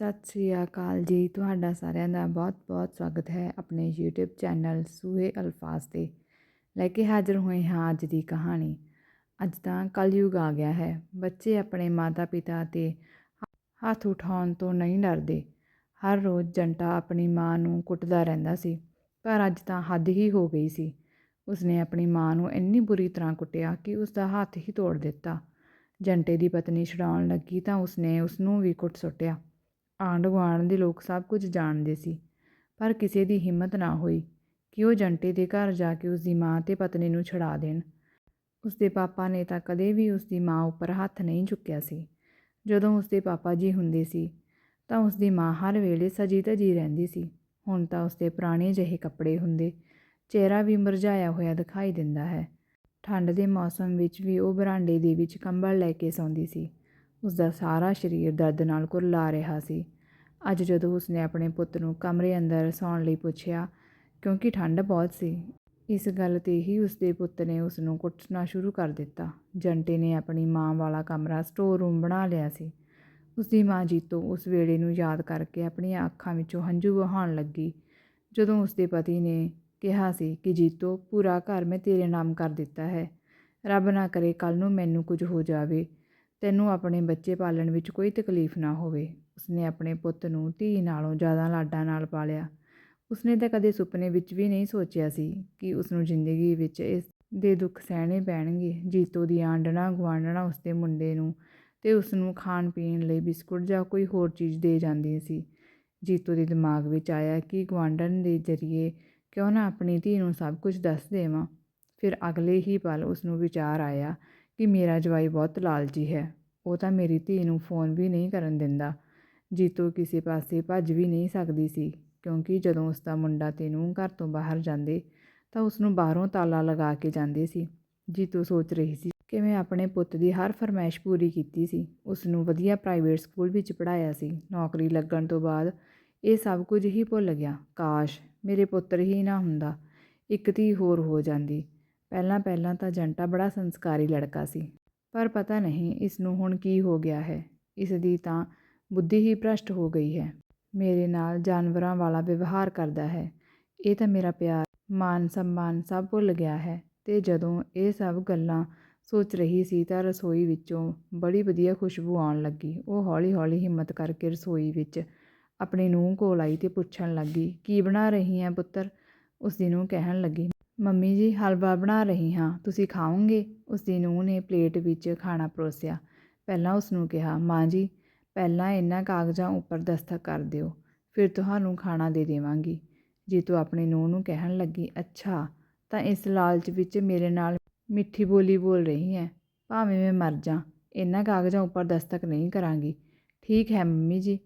ਸਤਿ ਸ੍ਰੀ ਅਕਾਲ ਜੀ। ਤੁਹਾਡਾ ਸਾਰਿਆਂ ਦਾ ਬਹੁਤ-ਬਹੁਤ ਸਵਾਗਤ ਹੈ ਆਪਣੇ YouTube ਚੈਨਲ ਸੂਹੇ ਅਲਫਾਜ਼ ਤੇ। ਲੈ ਕੇ ਹਾਜ਼ਰ ਹੋਏ ਹਾਂ ਅੱਜ ਦੀ ਕਹਾਣੀ। ਅੱਜ ਤਾਂ ਕਲਯੁਗ ਆ ਗਿਆ ਹੈ। ਬੱਚੇ ਆਪਣੇ ਮਾਤਾ-ਪਿਤਾ ਤੇ ਹੱਥ ਉਠਾਉਣ ਤੋਂ ਨਹੀਂ ਡਰਦੇ। ਹਰ ਰੋਜ਼ ਜੰਟਾ ਆਪਣੀ ਮਾਂ ਨੂੰ ਕੁੱਟਦਾ ਰਹਿੰਦਾ ਸੀ, ਪਰ ਅੱਜ ਤਾਂ ਹੱਦ ਹੀ ਹੋ ਗਈ ਸੀ। ਉਸਨੇ ਆਪਣੀ ਮਾਂ ਨੂੰ ਇੰਨੀ ਬੁਰੀ ਤਰ੍ਹਾਂ ਕੁੱਟਿਆ ਕਿ ਉਸ ਦਾ ਹੱਥ ਹੀ ਤੋੜ ਦਿੱਤਾ। ਜੰਟੇ ਦੀ ਪਤਨੀ ਛਡਾਉਣ ਲੱਗੀ ਤਾਂ ਉਸਨੇ ਉਸ ਨੂੰ ਵੀ ਕੁੱਟ ਸੁੱਟਿਆ। ਆਂਢ ਗੁਆਂਢ ਦੇ ਲੋਕ ਸਭ ਕੁਝ ਜਾਣਦੇ ਸੀ। ਪਰ ਕਿਸੇ ਦੀ ਹਿੰਮਤ ਨਾ ਹੋਈ ਕਿ ਉਹ ਜੰਟੇ ਦੇ ਘਰ ਜਾ ਕੇ ਉਸ ਦੀ ਮਾਂ ਅਤੇ ਪਤਨੀ ਨੂੰ ਛੁਡਾ ਦੇਣ। ਉਸ ਦੇ ਪਾਪਾ ਨੇ ਤਾਂ ਕਦੇ ਵੀ ਉਸ ਦੀ ਮਾਂ ਉੱਪਰ ਹੱਥ ਨਹੀਂ ਚੁੱਕਿਆ ਸੀ। ਜਦੋਂ ਉਸ ਦੇ ਪਾਪਾ ਜੀ ਹੁੰਦੇ ਸੀ, ਤਾਂ ਉਸ ਦੀ ਮਾਂ ਹਰ ਵੇਲੇ ਸਜੀ ਧਜੀ ਰਹਿੰਦੀ ਸੀ। ਹੁਣ ਤਾਂ ਉਸ ਦੇ ਪੁਰਾਣੇ ਜਿਹੇ ਕੱਪੜੇ ਹੁੰਦੇ, ਚਿਹਰਾ ਵੀ ਮੁਰਝਾਇਆ ਹੋਇਆ ਦਿਖਾਈ ਦਿੰਦਾ ਹੈ। ਠੰਡ ਦੇ ਮੌਸਮ ਵਿੱਚ ਵੀ ਉਹ ਬਰਾਂਡੇ ਦੇ ਵਿੱਚ ਕੰਬਲ ਲੈ ਕੇ ਸੌਂਦੀ ਸੀ। ਉਸ ਦਾ ਸਾਰਾ ਸਰੀਰ ਦਰਦ ਨਾਲ ਕੁਰਲਾ ਰਿਹਾ ਸੀ। ਅੱਜ ਜਦੋਂ ਉਸਨੇ ਆਪਣੇ ਪੁੱਤ ਨੂੰ ਕਮਰੇ ਅੰਦਰ ਸੌਣ ਲਈ ਪੁੱਛਿਆ, ਕਿਉਂਕਿ ਠੰਡ ਬਹੁਤ ਸੀ, ਇਸ ਗੱਲ ਤੇ ਹੀ ਉਸਦੇ ਪੁੱਤ ਨੇ ਉਸ ਨੂੰ ਕੁੱਟਣਾ ਸ਼ੁਰੂ ਕਰ ਦਿੱਤਾ। ਜੰਟੇ ਨੇ ਆਪਣੀ ਮਾਂ ਵਾਲਾ ਕਮਰਾ ਸਟੋਰ ਰੂਮ ਬਣਾ ਲਿਆ ਸੀ। ਉਸਦੀ ਮਾਂ ਜੀਤੋ ਉਸ ਵੇਲੇ ਨੂੰ ਯਾਦ ਕਰਕੇ ਆਪਣੀਆਂ ਅੱਖਾਂ ਵਿੱਚੋਂ ਹੰਝੂ ਵਹਾਉਣ ਲੱਗੀ। ਜਦੋਂ ਉਸਦੇ ਪਤੀ ਨੇ ਕਿਹਾ ਸੀ ਕਿ, ਜੀਤੋ, ਪੂਰਾ ਘਰ ਮੈਂ ਤੇਰੇ ਨਾਮ ਕਰ ਦਿੱਤਾ ਹੈ। ਰੱਬ ਨਾ ਕਰੇ ਕੱਲ ਨੂੰ ਮੈਨੂੰ ਕੁਝ ਹੋ ਜਾਵੇ। ਤੈਨੂੰ ਆਪਣੇ ਬੱਚੇ ਪਾਲਣ ਵਿੱਚ ਕੋਈ ਤਕਲੀਫ ਨਾ ਹੋਵੇ। ਉਸਨੇ ਆਪਣੇ ਪੁੱਤ ਨੂੰ ਧੀ ਨਾਲੋਂ ਜ਼ਿਆਦਾ ਲਾਡਾਂ ਨਾਲ ਪਾਲਿਆ। ਉਸਨੇ ਤਾਂ ਕਦੇ ਸੁਪਨੇ ਵਿੱਚ ਵੀ ਨਹੀਂ ਸੋਚਿਆ ਸੀ ਕਿ ਉਸ ਨੂੰ ਜ਼ਿੰਦਗੀ ਵਿੱਚ ਇਸ ਦੇ ਦੁੱਖ ਸਹਿਣੇ ਪੈਣਗੇ। ਜੀਤੋ ਦੀ ਆਂਡਣਾ ਗਵਾਂਡਣਾ ਉਸਦੇ ਮੁੰਡੇ ਨੂੰ ਤੇ ਉਸ ਨੂੰ ਖਾਣ ਪੀਣ ਲਈ ਬਿਸਕੁਟ ਜਾਂ ਕੋਈ ਹੋਰ ਚੀਜ਼ ਦੇ ਜਾਂਦੀ ਸੀ। ਜੀਤੋ ਦੇ ਦਿਮਾਗ ਵਿੱਚ ਆਇਆ ਕਿ ਗਵਾਂਡਣ ਦੇ ਜ਼ਰੀਏ ਕਿਉਂ ਨਾ ਆਪਣੀ ਧੀ ਨੂੰ ਸਭ ਕੁਝ ਦੱਸ ਦੇਵਾਂ। ਫਿਰ ਅਗਲੇ ਹੀ ਪਲ ਉਸ ਨੂੰ ਵਿਚਾਰ ਆਇਆ ਕਿ ਮੇਰਾ ਜਵਾਈ ਬਹੁਤ ਲਾਲਚੀ ਹੈ। ਉਹ ਤਾਂ ਮੇਰੀ ਧੀ ਨੂੰ ਫੋਨ ਵੀ ਨਹੀਂ ਕਰਨ ਦਿੰਦਾ। ਜੀਤੋ ਕਿਸੇ ਪਾਸੇ ਭੱਜ ਵੀ ਨਹੀਂ ਸਕਦੀ ਸੀ, ਕਿਉਂਕਿ ਜਦੋਂ ਉਸ ਦਾ ਮੁੰਡਾ ਤੇ ਨੂੰ ਘਰ ਤੋਂ ਬਾਹਰ ਜਾਂਦੇ, ਤਾਂ ਉਸ ਨੂੰ ਬਾਹਰੋਂ ਤਾਲਾ ਲਗਾ ਕੇ ਜਾਂਦੇ ਸੀ। ਜੀਤੋ ਸੋਚ ਰਹੀ ਸੀ ਕਿ ਮੈਂ ਆਪਣੇ ਪੁੱਤ ਦੀ ਹਰ ਫਰਮਾਇਸ਼ ਪੂਰੀ ਕੀਤੀ ਸੀ। ਉਸ ਨੂੰ ਵਧੀਆ ਪ੍ਰਾਈਵੇਟ ਸਕੂਲ ਵਿੱਚ ਪੜ੍ਹਾਇਆ ਸੀ। ਨੌਕਰੀ ਲੱਗਣ ਤੋਂ ਬਾਅਦ ਇਹ ਸਭ ਕੁਝ ਹੀ ਭੁੱਲ ਗਿਆ। ਕਾਸ਼ ਮੇਰੇ ਪੁੱਤਰ ਹੀ ਨਾ ਹੁੰਦਾ। ਇੱਕ ਧੀ ਹੋਰ ਹੋ ਜਾਂਦੀ। ਪਹਿਲਾਂ ਪਹਿਲਾਂ ਤਾਂ ਜੰਟਾ ਬੜਾ ਸੰਸਕਾਰੀ ਲੜਕਾ ਸੀ, ਪਰ ਪਤਾ ਨਹੀਂ ਇਸ ਨੂੰ ਹੁਣ ਕੀ ਹੋ ਗਿਆ ਹੈ। ਇਸ ਦੀ ਤਾਂ ਬੁੱਧੀ ਹੀ ਭ੍ਰਸ਼ਟ ਹੋ ਗਈ ਹੈ। ਮੇਰੇ ਨਾਲ ਜਾਨਵਰਾਂ ਵਾਲਾ ਵਿਵਹਾਰ ਕਰਦਾ ਹੈ। ਇਹ ਤਾਂ ਮੇਰਾ ਪਿਆਰ, ਮਾਨ ਸਨਮਾਨ ਸਭ ਭੁੱਲ ਗਿਆ ਹੈ ਤੇ ਜਦੋਂ ਇਹ ਸਭ ਗੱਲਾਂ ਸੋਚ ਰਹੀ ਸੀ ਤਾਂ ਰਸੋਈ ਵਿੱਚੋਂ ਬੜੀ ਵਧੀਆ ਖੁਸ਼ਬੂ ਆਉਣ ਲੱਗੀ। ਉਹ ਹੌਲੀ-ਹੌਲੀ ਹਿੰਮਤ ਕਰਕੇ ਰਸੋਈ ਵਿੱਚ ਆਪਣੀ ਨੂੰਹ ਕੋਲ ਆਈ ਤੇ ਪੁੱਛਣ ਲੱਗੀ, ਕੀ ਬਣਾ ਰਹੀ ਹੈ ਪੁੱਤਰ? ਉਸ ਦੀ ਨੂੰਹ ਕਹਿਣ ਲੱਗੀ ਮੰਮੀ ਜੀ, ਹਲਵਾ ਬਣਾ ਰਹੀ ਹਾਂ। ਤੁਸੀਂ ਖਾਓਗੇ? ਉਸ ਦੀ ਨੂੰਹ ਨੇ ਪਲੇਟ ਵਿੱਚ ਖਾਣਾ ਪਰੋਸਿਆ। ਪਹਿਲਾਂ ਉਸ ਨੂੰ ਕਿਹਾ, ਮਾਂ ਜੀ, ਪਹਿਲਾਂ ਇਹਨਾਂ ਕਾਗਜ਼ਾਂ ਉੱਪਰ ਦਸਤਖਤ ਕਰ ਦਿਓ, ਫਿਰ ਤੁਹਾਨੂੰ ਖਾਣਾ ਦੇ ਦੇਵਾਂਗੀ। ਜੀਤੂ ਆਪਣੀ ਨੂੰਹ ਨੂੰ ਕਹਿਣ ਲੱਗੀ, ਅੱਛਾ, ਤਾਂ ਇਸ ਲਾਲਚ ਵਿੱਚ ਮੇਰੇ ਨਾਲ ਮਿੱਠੀ ਬੋਲੀ ਬੋਲ ਰਹੀ ਹੈ, ਭਾਵੇਂ ਮੈਂ ਮਰ ਜਾ ਇਹਨਾਂ ਕਾਗਜ਼ਾਂ ਉੱਪਰ ਦਸਤਖਤ ਨਹੀਂ ਕਰਾਂਗੀ। ਠੀਕ ਹੈ ਮੰਮੀ ਜੀ,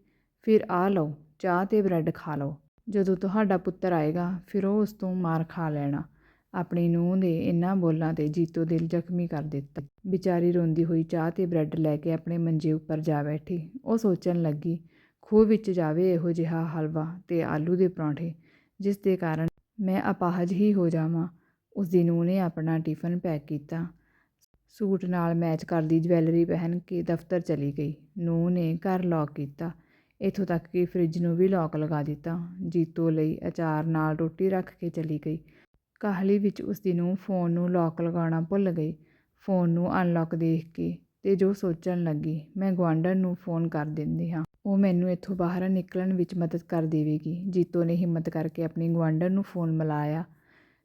ਫਿਰ ਆ ਲਓ, ਚਾਹ ਤੇ ਬ੍ਰੈਡ ਖਾ ਲਓ। ਜਦੋਂ ਤੁਹਾਡਾ ਪੁੱਤਰ ਆਏਗਾ, ਫਿਰ ਉਹ ਉਸ ਤੋਂ ਮਾਰ ਖਾ ਲੈਣਾ। ਆਪਣੀ ਨੂੰਹ ਦੇ ਇਨ੍ਹਾਂ ਬੋਲਾਂ ਤੇ ਜੀਤੋ ਦਿਲ ਜ਼ਖਮੀ ਕਰ ਦਿੱਤਾ। ਵਿਚਾਰੀ ਰੋਂਦੀ ਹੋਈ ਚਾਹ ਤੇ ਬ੍ਰੈਡ ਲੈ ਕੇ ਆਪਣੇ ਮੰਜੇ ਉੱਪਰ ਜਾ ਬੈਠੀ। ਉਹ ਸੋਚਣ ਲੱਗੀ, ਖੂਹ ਵਿੱਚ ਜਾਵੇ ਇਹੋ ਜਿਹਾ ਹਲਵਾ ਤੇ ਆਲੂ ਦੇ ਪਰੌਂਠੇ, ਜਿਸ ਦੇ ਕਾਰਨ ਮੈਂ ਅਪਾਹਜ ਹੀ ਹੋ ਜਾਵਾਂ। ਉਸਦੀ ਨੂੰਹ ਨੇ ਆਪਣਾ ਟਿਫਨ ਪੈਕ ਕੀਤਾ। ਸੂਟ ਨਾਲ ਮੈਚ ਕਰਦੀ ਜਵੈਲਰੀ ਪਹਿਨ ਕੇ ਦਫ਼ਤਰ ਚਲੀ ਗਈ। ਨੂੰਹ ਨੇ ਘਰ ਲੌਕ ਕੀਤਾ। ਇੱਥੋਂ ਤੱਕ ਕਿ ਫਰਿੱਜ ਨੂੰ ਵੀ ਲੌਕ ਲਗਾ ਦਿੱਤਾ। ਜੀਤੋ ਲਈ ਅਚਾਰ ਨਾਲ ਰੋਟੀ ਰੱਖ ਕੇ ਚਲੀ ਗਈ। ਕਾਹਲੀ ਵਿੱਚ ਉਸ ਦੀ ਨੂੰਹ ਫੋਨ ਨੂੰ ਲੌਕ ਲਗਾਉਣਾ ਭੁੱਲ ਗਈ। ਫੋਨ ਨੂੰ ਅਨਲੌਕ ਦੇਖ ਕੇ ਤੇ ਜੋ ਸੋਚਣ ਲੱਗੀ, ਮੈਂ ਗੁਆਂਢਣ ਨੂੰ ਫੋਨ ਕਰ ਦਿੰਦੀ ਹਾਂ। ਉਹ ਮੈਨੂੰ ਇੱਥੋਂ ਬਾਹਰ ਨਿਕਲਣ ਵਿੱਚ ਮਦਦ ਕਰ ਦੇਵੇਗੀ। ਜੀਤੋ ਨੇ ਹਿੰਮਤ ਕਰਕੇ ਆਪਣੀ ਗੁਆਂਢਣ ਨੂੰ ਫੋਨ ਮਿਲਾਇਆ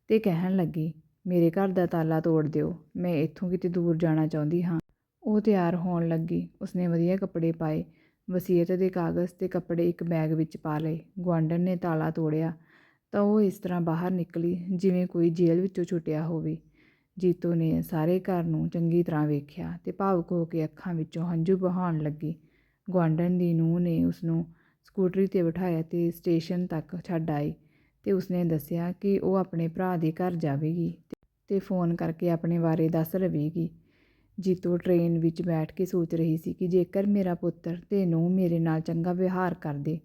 ਤੇ ਕਹਿਣ ਲੱਗੀ, ਮੇਰੇ ਘਰ ਦਾ ਤਾਲਾ ਤੋੜ ਦਿਓ। ਮੈਂ ਇੱਥੋਂ ਕਿਤੇ ਦੂਰ ਜਾਣਾ ਚਾਹੁੰਦੀ ਹਾਂ। ਉਹ ਤਿਆਰ ਹੋਣ ਲੱਗੀ। ਉਸਨੇ ਵਧੀਆ ਕੱਪੜੇ ਪਾਏ। ਵਸੀਅਤ ਦੇ ਕਾਗਜ਼ ਤੇ ਕੱਪੜੇ ਇੱਕ ਬੈਗ ਵਿੱਚ ਪਾ ਲਏ। ਗੁਆਂਢਣ ਨੇ ਤਾਲਾ ਤੋੜਿਆ। ਤਾਂ ਉਹ ਇਸ ਤਰ੍ਹਾਂ ਬਾਹਰ ਨਿਕਲੀ, ਜਿਵੇਂ ਕੋਈ ਜੇਲ੍ਹ ਵਿੱਚੋਂ ਛੁੱਟਿਆ ਹੋਵੇ। ਜੀਤੋ ਨੇ ਸਾਰੇ ਘਰ ਨੂੰ ਚੰਗੀ ਤਰ੍ਹਾਂ ਵੇਖਿਆ ਅਤੇ ਭਾਵੁਕ ਹੋ ਕੇ ਅੱਖਾਂ ਵਿੱਚੋਂ ਹੰਝੂ ਵਹਾਉਣ ਲੱਗੀ। ਗੁਆਂਢਣ ਦੀ ਨੂੰਹ ਨੇ ਉਸਨੂੰ ਸਕੂਟਰੀ ਤੇ ਬਿਠਾਇਆ ਅਤੇ ਸਟੇਸ਼ਨ ਤੱਕ ਛੱਡ ਆਈ ਅਤੇ ਉਸਨੇ ਦੱਸਿਆ ਕਿ ਉਹ ਆਪਣੇ ਭਰਾ ਦੇ ਘਰ ਜਾਵੇਗੀ ਅਤੇ ਫੋਨ ਕਰਕੇ ਆਪਣੇ ਬਾਰੇ ਦੱਸ ਲਵੇਗੀ। ਜੀਤੋ ਟ੍ਰੇਨ ਵਿੱਚ ਬੈਠ ਕੇ ਸੋਚ ਰਹੀ ਸੀ ਕਿ ਜੇਕਰ ਮੇਰਾ ਪੁੱਤਰ ਤੇ ਨੂੰਹ ਮੇਰੇ ਨਾਲ ਚੰਗਾ ਵਿਵਹਾਰ ਕਰਦੇ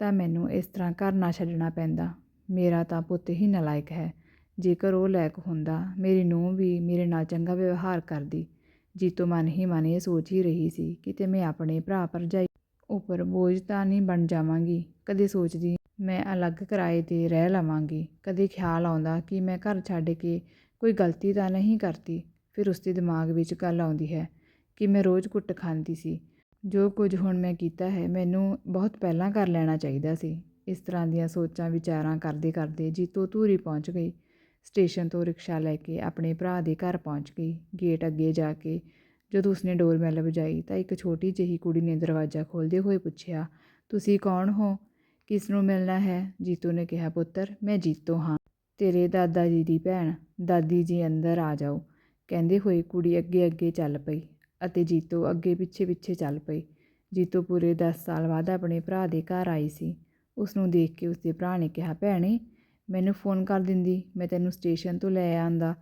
ਤਾਂ ਮੈਨੂੰ ਇਸ ਤਰ੍ਹਾਂ ਘਰ ਨਾ ਛੱਡਣਾ ਪੈਂਦਾ। ਮੇਰਾ ਤਾਂ ਪੁੱਤ ਹੀ ਨਲਾਇਕ ਹੈ। ਜੇਕਰ ਉਹ ਲਾਇਕ ਹੁੰਦਾ, ਮੇਰੀ ਨੂੰਹ ਵੀ ਮੇਰੇ ਨਾਲ ਚੰਗਾ ਵਿਵਹਾਰ ਕਰਦੀ। ਜੀਤੋ ਮਨ ਹੀ ਮਨ ਇਹ ਸੋਚ ਹੀ ਰਹੀ ਸੀ ਕਿਤੇ ਮੈਂ ਆਪਣੇ ਭਰਾ ਭਰਜਾਈ ਉੱਪਰ ਬੋਝ ਤਾਂ ਨਹੀਂ ਬਣ ਜਾਵਾਂਗੀ। ਕਦੇ ਸੋਚਦੀ, ਮੈਂ ਅਲੱਗ ਕਿਰਾਏ 'ਤੇ ਰਹਿ ਲਵਾਂਗੀ। ਕਦੇ ਖਿਆਲ ਆਉਂਦਾ ਕਿ ਮੈਂ ਘਰ ਛੱਡ ਕੇ ਕੋਈ ਗਲਤੀ ਤਾਂ ਨਹੀਂ ਕਰਤੀ। ਫਿਰ ਉਸਦੇ ਦਿਮਾਗ ਵਿੱਚ ਗੱਲ ਆਉਂਦੀ ਹੈ ਕਿ ਮੈਂ ਰੋਜ਼ ਕੁੱਟ ਖਾਂਦੀ ਸੀ। ਜੋ ਕੁਝ ਹੁਣ ਮੈਂ ਕੀਤਾ ਹੈ, ਮੈਨੂੰ ਬਹੁਤ ਪਹਿਲਾਂ ਕਰ ਲੈਣਾ ਚਾਹੀਦਾ ਸੀ। ਇਸ ਤਰ੍ਹਾਂ ਦੀਆਂ ਸੋਚਾਂ, ਵਿਚਾਰਾਂ ਕਰਦੇ ਕਰਦੇ ਜੀਤੋ ਧੂਰੀ ਪਹੁੰਚ ਗਈ। ਸਟੇਸ਼ਨ ਤੋਂ ਰਿਕਸ਼ਾ ਲੈ ਕੇ ਆਪਣੇ ਭਰਾ ਦੇ ਘਰ ਪਹੁੰਚ ਗਈ। ਗੇਟ ਅੱਗੇ ਜਾ ਕੇ ਜਦੋਂ ਉਸਨੇ ਡੋਰਬੈਲ ਵਜਾਈ ਤਾਂ ਇੱਕ ਛੋਟੀ ਜਿਹੀ ਕੁੜੀ ਨੇ ਦਰਵਾਜ਼ਾ ਖੋਲ੍ਹਦੇ ਹੋਏ ਪੁੱਛਿਆ, ਤੁਸੀਂ ਕੌਣ ਹੋ? ਕਿਸ ਨੂੰ ਮਿਲਣਾ ਹੈ? ਜੀਤੋ ਨੇ ਕਿਹਾ, ਪੁੱਤਰ, ਮੈਂ ਜੀਤੋ ਹਾਂ। ਤੇਰੇ ਦਾਦਾ ਜੀ ਦੀ ਭੈਣ, ਦਾਦੀ ਜੀ ਅੰਦਰ ਆ ਜਾਓ। ਕਹਿੰਦੇ ਹੋਏ ਕੁੜੀ ਅੱਗੇ ਅੱਗੇ ਚੱਲ ਪਈ ਅਤੇ ਜੀਤੋ ਅੱਗੇ ਪਿੱਛੇ ਪਿੱਛੇ ਚੱਲ ਪਈ। ਜੀਤੋ ਪੂਰੇ 10 ਸਾਲ ਬਾਅਦ ਆਪਣੇ ਭਰਾ ਦੇ ਘਰ ਆਈ ਸੀ। ਉਸ ਨੂੰ ਦੇਖ ਕੇ ਉਸਦੇ ਭਰਾ ਨੇ ਕਿਹਾ, ਭੈਣੇ, ਮੈਨੂੰ ਫੋਨ ਕਰ ਦਿੰਦੀ, ਮੈਂ ਤੈਨੂੰ ਸਟੇਸ਼ਨ ਤੋਂ ਲੈ ਆਂਦਾ।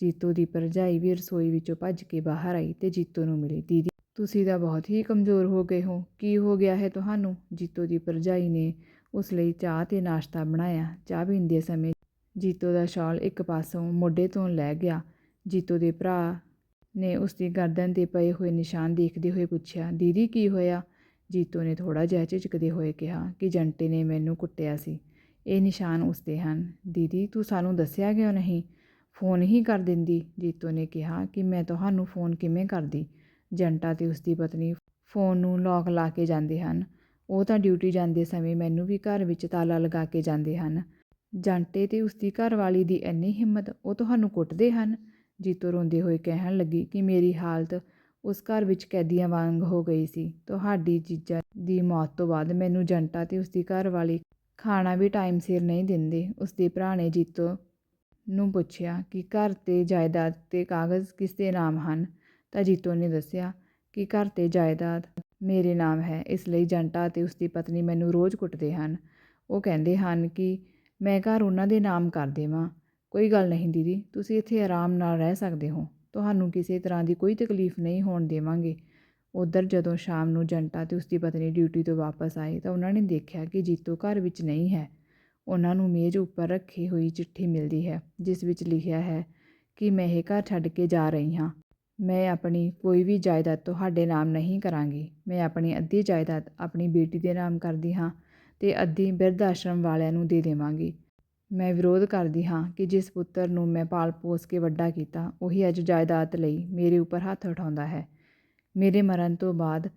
ਜੀਤੋ ਦੀ ਭਰਜਾਈ ਵੀ ਰਸੋਈ ਵਿੱਚੋਂ ਭੱਜ ਕੇ ਬਾਹਰ ਆਈ ਤੇ ਜੀਤੋ ਨੂੰ ਮਿਲੀ, ਦੀਦੀ, ਤੁਸੀਂ ਤਾਂ ਬਹੁਤ ਹੀ ਕਮਜ਼ੋਰ ਹੋ ਗਏ ਹੋ। ਕੀ ਹੋ ਗਿਆ ਹੈ ਤੁਹਾਨੂੰ? ਜੀਤੋ ਦੀ ਭਰਜਾਈ ਨੇ ਉਸ ਲਈ ਚਾਹ ਤੇ ਨਾਸ਼ਤਾ ਬਣਾਇਆ, ਚਾਹ ਪੀਂਦੇ ਸਮੇਂ ਜੀਤੋ ਦਾ ਸ਼ਾਲ ਇੱਕ ਪਾਸੋਂ ਮੋਢੇ ਤੋਂ ਲੈ ਗਿਆ। ਜੀਤੋ ਦੇ ਭਰਾ ਨੇ ਉਸ ਦੀ ਗਰਦਨ 'ਤੇ ਪਏ ਹੋਏ ਨਿਸ਼ਾਨ ਦੇਖਦੇ ਹੋਏ ਪੁੱਛਿਆ, ਦੀਦੀ, ਕੀ ਹੋਇਆ? ਜੀਤੋ ਨੇ ਥੋੜ੍ਹਾ ਜਿਹਾ ਝਿਜਕਦੇ ਹੋਏ ਕਿਹਾ ਕਿ ਜੰਟੇ ਨੇ ਮੈਨੂੰ ਕੁੱਟਿਆ ਸੀ। ਇਹ ਨਿਸ਼ਾਨ ਉਸਦੇ ਹਨ। ਦੀਦੀ, ਤੂੰ ਸਾਨੂੰ ਦੱਸਿਆ ਕਿਉਂ ਨਹੀਂ? ਫੋਨ ਹੀ ਕਰ ਦਿੰਦੀ। ਜੀਤੋ ਨੇ ਕਿਹਾ ਕਿ ਮੈਂ ਤੁਹਾਨੂੰ ਫੋਨ ਕਿਵੇਂ ਕਰਦੀ? ਜੰਟਾ ਤੇ ਉਸਦੀ ਪਤਨੀ ਫੋਨ ਨੂੰ ਲੌਕ ਲਾ ਕੇ ਜਾਂਦੇ ਹਨ। ਉਹ ਤਾਂ ਡਿਊਟੀ ਜਾਂਦੇ ਸਮੇਂ ਮੈਨੂੰ ਵੀ ਘਰ ਵਿੱਚ ਤਾਲਾ ਲਗਾ ਕੇ ਜਾਂਦੇ ਹਨ। ਜੰਟੇ ਤੇ ਉਸਦੀ ਘਰਵਾਲੀ ਦੀ ਇੰਨੀ ਹਿੰਮਤ ਉਹ ਤੁਹਾਨੂੰ ਕੁੱਟਦੇ ਹਨ? ਜੀਤੋ ਰੋਂਦੇ ਹੋਏ ਕਹਿਣ ਲੱਗੀ ਕਿ ਮੇਰੀ ਹਾਲਤ ਉਸ ਘਰ ਵਿੱਚ ਕੈਦੀਆਂ ਵਾਂਗ ਹੋ ਗਈ ਸੀ। ਤੁਹਾਡੀ ਜੀਜਾ ਦੀ ਮੌਤ ਤੋਂ ਬਾਅਦ ਮੈਨੂੰ ਜੰਟਾ ਤੇ ਉਸਦੀ ਘਰਵਾਲੀ ਖਾਣਾ ਵੀ ਟਾਈਮ ਸਿਰ ਨਹੀਂ ਦਿੰਦੇ। ਉਸਦੇ ਭਰਾ ਨੇ ਜੀਤੋ ਨੂੰ ਪੁੱਛਿਆ ਕਿ ਘਰ ਤੇ ਜਾਇਦਾਦ ਤੇ ਕਾਗਜ਼ ਕਿਸ ਦੇ ਨਾਮ ਹਨ? ਤਾਂ ਜੀਤੋ ਨੇ ਦੱਸਿਆ ਕਿ ਘਰ ਤੇ ਜਾਇਦਾਦ ਮੇਰੇ ਨਾਮ ਹੈ, ਇਸ ਲਈ ਜੰਟਾ ਤੇ ਉਸਦੀ ਪਤਨੀ ਮੈਨੂੰ ਰੋਜ਼ ਕੁੱਟਦੇ ਹਨ। ਉਹ ਕਹਿੰਦੇ ਹਨ ਕਿ ਮੈਂ ਘਰ ਉਹਨਾਂ ਦੇ ਨਾਮ ਕਰ ਦੇਵਾਂ। ਕੋਈ ਗੱਲ ਨਹੀਂ ਦੀਦੀ, ਤੁਸੀਂ ਇੱਥੇ ਆਰਾਮ ਨਾਲ ਰਹਿ ਸਕਦੇ ਹੋ। ਤੁਹਾਨੂੰ ਕਿਸੇ ਤਰ੍ਹਾਂ ਦੀ ਕੋਈ ਤਕਲੀਫ ਨਹੀਂ ਹੋਣ ਦੇਵਾਂਗੇ। ਉੱਧਰ ਜਦੋਂ ਸ਼ਾਮ ਨੂੰ ਜੰਟਾ ਅਤੇ ਉਸਦੀ ਪਤਨੀ ਡਿਊਟੀ ਤੋਂ ਵਾਪਸ ਆਏ ਤਾਂ ਉਹਨਾਂ ਨੇ ਦੇਖਿਆ ਕਿ ਜੀਤੋ ਘਰ ਵਿੱਚ ਨਹੀਂ ਹੈ। ਉਹਨਾਂ ਨੂੰ ਮੇਜ਼ ਉੱਪਰ ਰੱਖੀ ਹੋਈ ਚਿੱਠੀ ਮਿਲਦੀ ਹੈ, ਜਿਸ ਵਿੱਚ ਲਿਖਿਆ ਹੈ ਕਿ ਮੈਂ ਇਹ ਘਰ ਛੱਡ ਕੇ ਜਾ ਰਹੀ ਹਾਂ। ਮੈਂ ਆਪਣੀ ਕੋਈ ਵੀ ਜਾਇਦਾਦ ਤੁਹਾਡੇ ਨਾਮ ਨਹੀਂ ਕਰਾਂਗੀ। ਮੈਂ ਆਪਣੀ ਅੱਧੀ ਜਾਇਦਾਦ ਆਪਣੀ ਬੇਟੀ ਦੇ ਨਾਮ ਕਰਦੀ ਹਾਂ ਅਤੇ ਅੱਧੀ ਬਿਰਧ ਆਸ਼ਰਮ ਵਾਲਿਆਂ ਨੂੰ ਦੇ ਦੇਵਾਂਗੀ। ਮੈਂ ਵਿਰੋਧ ਕਰਦੀ ਹਾਂ ਕਿ ਜਿਸ ਪੁੱਤਰ ਨੂੰ ਮੈਂ ਪਾਲ ਪੋਸ ਕੇ ਵੱਡਾ ਕੀਤਾ, ਉਹੀ ਅੱਜ ਜਾਇਦਾਦ ਲਈ ਮੇਰੇ ਉੱਪਰ ਹੱਥ ਉਠਾਉਂਦਾ ਹੈ। ਮੇਰੇ ਮਰਨ ਤੋਂ ਬਾਅਦ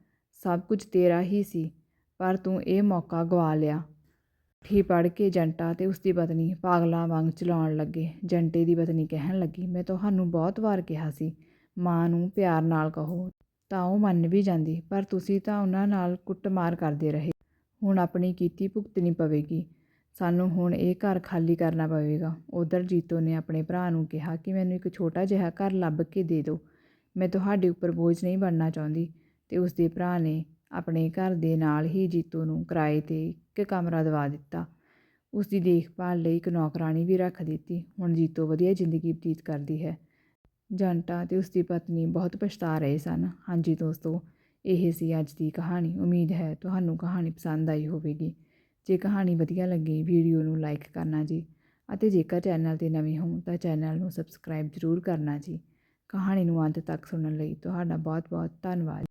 ਸਭ ਕੁਝ ਤੇਰਾ ਹੀ ਸੀ, ਪਰ ਤੂੰ ਇਹ ਮੌਕਾ ਗਵਾ ਲਿਆ। ਠੀ ਪੜ ਕੇ ਜੰਟਾ ਤੇ ਉਸਦੀ ਪਤਨੀ ਪਾਗਲਾਂ ਵਾਂਗ ਚਲਾਉਣ ਲੱਗੇ। ਜੰਟੇ ਦੀ ਪਤਨੀ ਕਹਿਣ ਲੱਗੀ, ਮੈਂ ਤੁਹਾਨੂੰ ਬਹੁਤ ਵਾਰ ਕਿਹਾ ਸੀ, ਮਾਂ ਨੂੰ ਪਿਆਰ ਨਾਲ ਕਹੋ। ਤਾਂ ਉਹ ਮੰਨ ਵੀ ਜਾਂਦੀ, ਪਰ ਤੁਸੀਂ ਤਾਂ ਉਹਨਾਂ ਨਾਲ ਕੁੱਟਮਾਰ ਕਰਦੇ ਰਹੇ। ਹੁਣ ਆਪਣੀ ਕੀਤੀ ਭੁਗਤਣੀ ਪਵੇਗੀ। ਸਾਨੂੰ ਹੁਣ ਇਹ ਘਰ ਖਾਲੀ ਕਰਨਾ ਪਵੇਗਾ। ਉੱਧਰ ਜੀਤੋ ਨੇ ਆਪਣੇ ਭਰਾ ਨੂੰ ਕਿਹਾ ਕਿ ਮੈਨੂੰ ਇੱਕ ਛੋਟਾ ਜਿਹਾ ਘਰ ਲੱਭ ਕੇ ਦੇ ਦਿਉ ਮੈਂ ਤੁਹਾਡੇ ਉੱਪਰ ਬੋਝ ਨਹੀਂ ਬਣਨਾ ਚਾਹੁੰਦੀ। ਤੇ ਉਸਦੇ ਭਰਾ ਨੇ ਆਪਣੇ ਘਰ ਦੇ ਨਾਲ ਹੀ ਜੀਤੋ ਨੂੰ ਕਿਰਾਏ ਤੇ ਇੱਕ ਕਮਰਾ ਦਵਾ ਦਿੱਤਾ। ਉਸ ਦੀ ਦੇਖਭਾਲ ਲਈ ਇੱਕ ਨੌਕਰਾਣੀ ਵੀ ਰੱਖ ਦਿੱਤੀ। ਹੁਣ ਜੀਤੋ ਵਧੀਆ ਜ਼ਿੰਦਗੀ ਬਤੀਤ ਕਰਦੀ ਹੈ। ਜੰਟਾ ਤੇ ਉਸਦੀ ਪਤਨੀ ਬਹੁਤ ਪਛਤਾ ਰਹੇ ਸਨ। ਹਾਂਜੀ ਦੋਸਤੋ, ਇਹ ਸੀ ਅੱਜ ਦੀ ਕਹਾਣੀ। ਉਮੀਦ ਹੈ ਤੁਹਾਨੂੰ ਕਹਾਣੀ ਪਸੰਦ ਆਈ ਹੋਵੇਗੀ। ਜੇ ਕਹਾਣੀ ਵਧੀਆ ਲੱਗੀ, ਵੀਡੀਓ ਨੂੰ ਲਾਈਕ ਕਰਨਾ ਜੀ ਅਤੇ ਜੇਕਰ ਚੈਨਲ ਤੇ ਨਵੇਂ ਹੋ ਤਾਂ ਚੈਨਲ ਨੂੰ ਸਬਸਕ੍ਰਾਈਬ ਜ਼ਰੂਰ ਕਰਨਾ ਜੀ। ਕਹਾਣੀ ਨੂੰ ਅੰਤ ਤੱਕ ਸੁਣਨ ਲਈ ਤੁਹਾਡਾ ਬਹੁਤ ਬਹੁਤ ਧੰਨਵਾਦ।